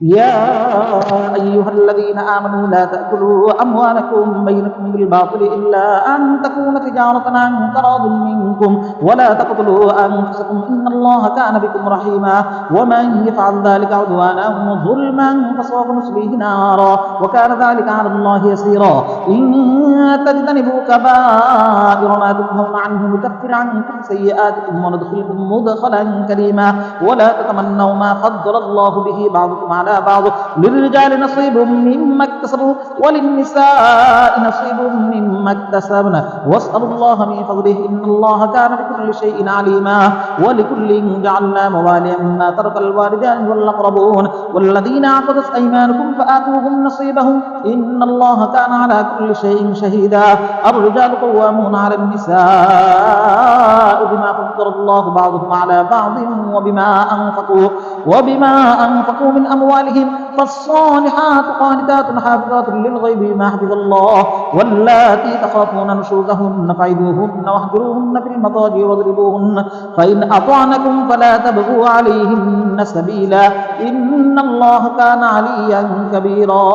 يا أيها الذين آمنوا لا تأكلوا أموالكم بينكم بالباطل إلا أن تكون تجارة عن تراض منكم ولا تقتلوا أنفسكم إن الله كان بكم رحيما ومن يفعل ذلك عدوانا وظلما فسوف نصليه نارا وكان ذلك على الله يسيرا إن تجتنبوا كبائر ما تنهون عنه نكفر عنكم سيئاتكم وندخلكم مدخلا كريما. ولا تتمنوا ما فضل الله به بعضكم على بعض. للرجال نصيب مما اكتسبوا وللنساء نصيب مما اكتسبن. واسألوا الله من فضله إن الله كان بكل شيء عليما. ولكل جعلنا مواليا مما ترك الوالدان والأقربون. والذين عقدت أيمانكم فآتوهم نصيبهم. إن الله كان على كل شيء شهيدا. الرجال قوامون على النساء بما فضل الله بعضهم على بعض وبما أنفقوا وبما أنفقوا من أموالهم. فالصالحات قانتات حافظات للغيب بما حفظ الله. واللاتي تخافون نشوزهن فعدوهن واهجروهن في المضاجع واضربوهن. فإن أطعنكم فلا تبغوا عليهن سبيلا. إن الله كان عليا كبيرا.